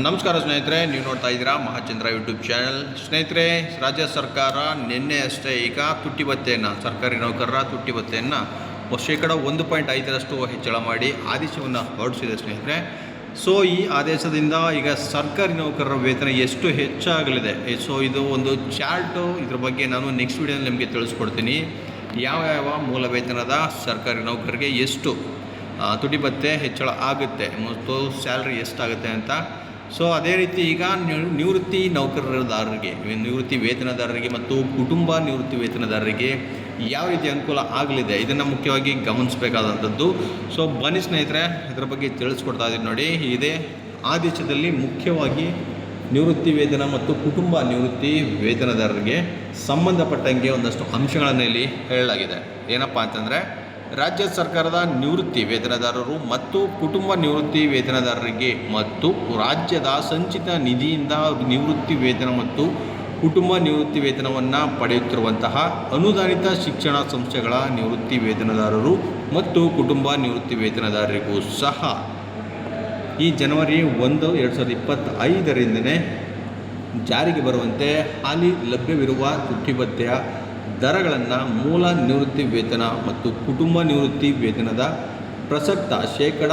ನಮಸ್ಕಾರ ಸ್ನೇಹಿತರೆ, ನೀವು ನೋಡ್ತಾ ಇದ್ದೀರಾ ಮಹಾಚಂದ್ರ ಯೂಟ್ಯೂಬ್ ಚಾನಲ್ ಸ್ನೇಹಿತರೆ, ರಾಜ್ಯ ಸರ್ಕಾರ ನಿನ್ನೆ ಅಷ್ಟೇ ಈಗ ತುಟ್ಟಿ ಭತ್ಯೆಯನ್ನು ಸರ್ಕಾರಿ ನೌಕರರ ತುಟ್ಟಿ ಭತ್ಯೆಯನ್ನು ಶೇಕಡ ಒಂದು ಪಾಯಿಂಟ್ ಐದರಷ್ಟು ಹೆಚ್ಚಳ ಮಾಡಿ ಆದೇಶವನ್ನು ಹೊರಡಿಸಿದೆ ಸ್ನೇಹಿತರೆ. ಸೊ ಈ ಆದೇಶದಿಂದ ಈಗ ಸರ್ಕಾರಿ ನೌಕರರ ವೇತನ ಎಷ್ಟು ಹೆಚ್ಚಾಗಲಿದೆ? ಸೊ ಇದು ಒಂದು ಚಾರ್ಟು. ಇದ್ರ ಬಗ್ಗೆ ನಾನು ನೆಕ್ಸ್ಟ್ ವಿಡಿಯೋನಲ್ಲಿ ನಿಮಗೆ ತಿಳಿಸ್ಕೊಡ್ತೀನಿ. ಯಾವ ಯಾವ ಮೂಲ ವೇತನದ ಸರ್ಕಾರಿ ನೌಕರರಿಗೆ ಎಷ್ಟು ತುಟಿ ಭತ್ತೆ ಹೆಚ್ಚಳ ಆಗುತ್ತೆ? ಮತ್ತು ಸ್ಯಾಲ್ರಿ ಎಷ್ಟಾಗುತ್ತೆ ಅಂತ ಸೊ ಅದೇ ರೀತಿ ಈಗ ನಿವ್- ನಿವೃತ್ತಿ ನೌಕರದಾರರಿಗೆ ನಿವೃತ್ತಿ ವೇತನದಾರರಿಗೆ ಮತ್ತು ಕುಟುಂಬ ನಿವೃತ್ತಿ ವೇತನದಾರರಿಗೆ ಯಾವ ರೀತಿ ಅನುಕೂಲ ಆಗಲಿದೆ? ಇದನ್ನು ಮುಖ್ಯವಾಗಿ ಗಮನಿಸಬೇಕಾದಂಥದ್ದು. ಸೊ ಬನ್ನಿ ಸ್ನೇಹಿತರೆ, ಇದರ ಬಗ್ಗೆ ತಿಳಿಸ್ಕೊಡ್ತಾ ಇದ್ದೀನಿ ನೋಡಿ. ಇದೇ ಆದೇಶದಲ್ಲಿ ಮುಖ್ಯವಾಗಿ ನಿವೃತ್ತಿ ವೇತನ ಮತ್ತು ಕುಟುಂಬ ನಿವೃತ್ತಿ ವೇತನದಾರರಿಗೆ ಸಂಬಂಧಪಟ್ಟಂಗೆ ಒಂದಷ್ಟು ಅಂಶಗಳನ್ನು ಇಲ್ಲಿ ಹೇಳಲಾಗಿದೆ. ಏನಪ್ಪಾ ಅಂತಂದರೆ ರಾಜ್ಯ ಸರ್ಕಾರದ ನಿವೃತ್ತಿ ವೇತನದಾರರು ಮತ್ತು ಕುಟುಂಬ ನಿವೃತ್ತಿ ವೇತನದಾರರಿಗೆ ಮತ್ತು ರಾಜ್ಯದ ಸಂಚಿತ ನಿಧಿಯಿಂದ ನಿವೃತ್ತಿ ವೇತನ ಮತ್ತು ಕುಟುಂಬ ನಿವೃತ್ತಿ ವೇತನವನ್ನು ಪಡೆಯುತ್ತಿರುವಂತಹ ಅನುದಾನಿತ ಶಿಕ್ಷಣ ಸಂಸ್ಥೆಗಳ ನಿವೃತ್ತಿ ವೇತನದಾರರು ಮತ್ತು ಕುಟುಂಬ ನಿವೃತ್ತಿ ವೇತನದಾರರಿಗೂ ಸಹ ಈ ಜನವರಿ ಒಂದು, ಎರಡು ಸಾವಿರದ ಇಪ್ಪತ್ತೈದರಿಂದನೇ ಜಾರಿಗೆ ಬರುವಂತೆ ಹಾಲಿ ಲಭ್ಯವಿರುವ ತುಟ್ಟಿ ಭತ್ಯೆಯ ದರಗಳನ್ನು ಮೂಲ ನಿವೃತ್ತಿ ವೇತನ ಮತ್ತು ಕುಟುಂಬ ನಿವೃತ್ತಿ ವೇತನದ ಪ್ರಸಕ್ತ ಶೇಕಡ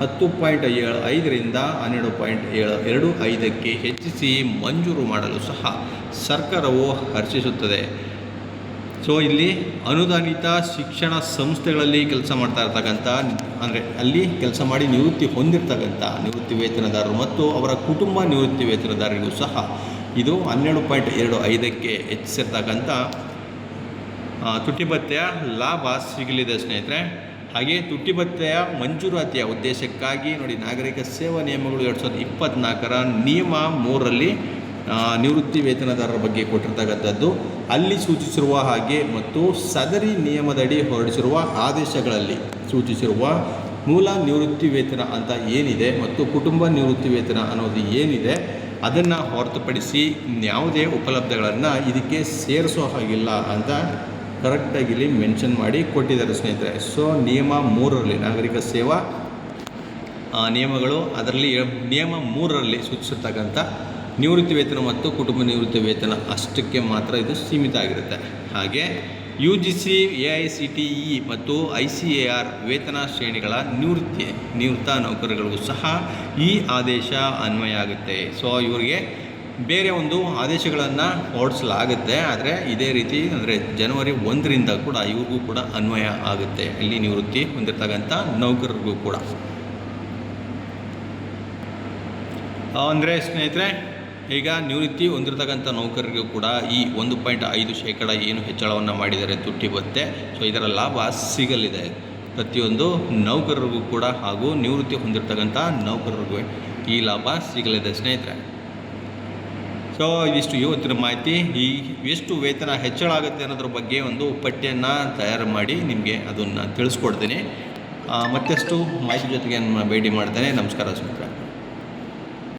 ಹತ್ತು ಪಾಯಿಂಟ್ ಏಳು ಐದರಿಂದ ಹನ್ನೆರಡು ಪಾಯಿಂಟ್ ಏಳು ಎರಡು ಐದಕ್ಕೆ ಹೆಚ್ಚಿಸಿ ಮಂಜೂರು ಮಾಡಲು ಸಹ ಸರ್ಕಾರವು ಹರ್ಷಿಸುತ್ತದೆ. ಸೊ ಇಲ್ಲಿ ಅನುದಾನಿತ ಶಿಕ್ಷಣ ಸಂಸ್ಥೆಗಳಲ್ಲಿ ಕೆಲಸ ಮಾಡ್ತಾ ಇರ್ತಕ್ಕಂಥ ಅಂದರೆ ಅಲ್ಲಿ ಕೆಲಸ ಮಾಡಿ ನಿವೃತ್ತಿ ಹೊಂದಿರ್ತಕ್ಕಂಥ ನಿವೃತ್ತಿ ವೇತನದಾರರು ಮತ್ತು ಅವರ ಕುಟುಂಬ ನಿವೃತ್ತಿ ವೇತನದಾರರಿಗೂ ಸಹ ಇದು ಹನ್ನೆರಡು ಪಾಯಿಂಟ್ ಎರಡು ಐದಕ್ಕೆ ಹೆಚ್ಚಿಸಿರ್ತಕ್ಕಂಥ ಆ, ತುಟ್ಟಿ ಭತ್ಯೆಯ ಲಾಭ ಸಿಗಲಿದೆ ಸ್ನೇಹಿತರೆ. ಹಾಗೆ ತುಟ್ಟಿ ಭತ್ಯೆಯ ಮಂಜೂರಾತಿಯ ಉದ್ದೇಶಕ್ಕಾಗಿ ನೋಡಿ ನಾಗರಿಕ ಸೇವಾ ನಿಯಮಗಳು ಎರಡು ಸಾವಿರದ ಇಪ್ಪತ್ತ್ನಾಲ್ಕರ ನಿಯಮ ಮೂರರಲ್ಲಿ ನಿವೃತ್ತಿ ವೇತನದಾರರ ಬಗ್ಗೆ ಕೊಟ್ಟಿರ್ತಕ್ಕಂಥದ್ದು. ಅಲ್ಲಿ ಸೂಚಿಸಿರುವ ಹಾಗೆ ಮತ್ತು ಸದರಿ ನಿಯಮದಡಿ ಹೊರಡಿಸಿರುವ ಆದೇಶಗಳಲ್ಲಿ ಸೂಚಿಸಿರುವ ಮೂಲ ನಿವೃತ್ತಿ ವೇತನ ಅಂತ ಏನಿದೆ ಮತ್ತು ಕುಟುಂಬ ನಿವೃತ್ತಿ ವೇತನ ಅನ್ನೋದು ಏನಿದೆ ಅದನ್ನು ಹೊರತುಪಡಿಸಿ ಯಾವುದೇ ಉಪಲಬ್ಧಗಳನ್ನು ಇದಕ್ಕೆ ಸೇರಿಸೋ ಹಾಗಿಲ್ಲ ಅಂತ ಕರೆಕ್ಟಾಗಿ ಇಲ್ಲಿ ಮೆನ್ಷನ್ ಮಾಡಿ ಕೊಟ್ಟಿದ್ದಾರೆ ಸ್ನೇಹಿತರೆ. ಸೊ ನಿಯಮ ಮೂರರಲ್ಲಿ ನಾಗರಿಕ ಸೇವಾ ನಿಯಮಗಳು ಅದರಲ್ಲಿ ನಿಯಮ ಮೂರರಲ್ಲಿ ಸೂಚಿಸತಕ್ಕಂಥ ನಿವೃತ್ತಿ ವೇತನ ಮತ್ತು ಕುಟುಂಬ ನಿವೃತ್ತಿ ವೇತನ ಅಷ್ಟಕ್ಕೆ ಮಾತ್ರ ಇದು ಸೀಮಿತ ಆಗಿರುತ್ತೆ. ಹಾಗೆ U G C A I C T E ಮತ್ತು ಐ ಸಿ ಎ ಆರ್ ವೇತನ ಶ್ರೇಣಿಗಳ ನಿವೃತ್ತಿ, ನಿವೃತ್ತ ನೌಕರರಿಗೂ ಸಹ ಈ ಆದೇಶ ಅನ್ವಯ ಆಗುತ್ತೆ. ಸೊ ಇವರಿಗೆ ಬೇರೆ ಒಂದು ಆದೇಶಗಳನ್ನು ಹೊರಡಿಸಲಾಗುತ್ತೆ, ಆದರೆ ಇದೇ ರೀತಿ ಅಂದರೆ ಜನವರಿ ಒಂದರಿಂದ ಕೂಡ ಇವ್ರಿಗೂ ಕೂಡ ಅನ್ವಯ ಆಗುತ್ತೆ ಇಲ್ಲಿ ನಿವೃತ್ತಿ ಹೊಂದಿರ್ತಕ್ಕಂಥ ನೌಕರರಿಗೂ ಕೂಡ. ಅಂದರೆ ಸ್ನೇಹಿತರೆ, ಈಗ ನಿವೃತ್ತಿ ಹೊಂದಿರತಕ್ಕಂಥ ನೌಕರರಿಗೂ ಕೂಡ ಈ ಒಂದು ಪಾಯಿಂಟ್ ಐದು ಶೇಕಡ ಏನು ಹೆಚ್ಚಳವನ್ನು ಮಾಡಿದರೆ ತುಟ್ಟಿ ಬತ್ತೆ ಸೊ ಇದರ ಲಾಭ ಸಿಗಲಿದೆ. ಪ್ರತಿಯೊಂದು ನೌಕರರಿಗೂ ಕೂಡ ಹಾಗೂ ನಿವೃತ್ತಿ ಹೊಂದಿರತಕ್ಕಂಥ ನೌಕರರಿಗೂ ಈ ಲಾಭ ಸಿಗಲಿದೆ ಸ್ನೇಹಿತರೆ. ಸೊ ಇದಿಷ್ಟು ಇವತ್ತಿನ ಮಾಹಿತಿ. ಈ ಎಷ್ಟು ವೇತನ ಹೆಚ್ಚಳ ಆಗುತ್ತೆ ಅನ್ನೋದ್ರ ಬಗ್ಗೆ ಒಂದು ಪಟ್ಟಿಯನ್ನು ತಯಾರು ಮಾಡಿ ನಿಮಗೆ ಅದನ್ನು ತಿಳಿಸ್ಕೊಡ್ತೀನಿ. ಮತ್ತಷ್ಟು ಮಾಹಿತಿ ಜೊತೆಗೆ ಭೇಟಿ ಮಾಡ್ತೇನೆ. ನಮಸ್ಕಾರ ಸ್ನೇಹಿತರೆ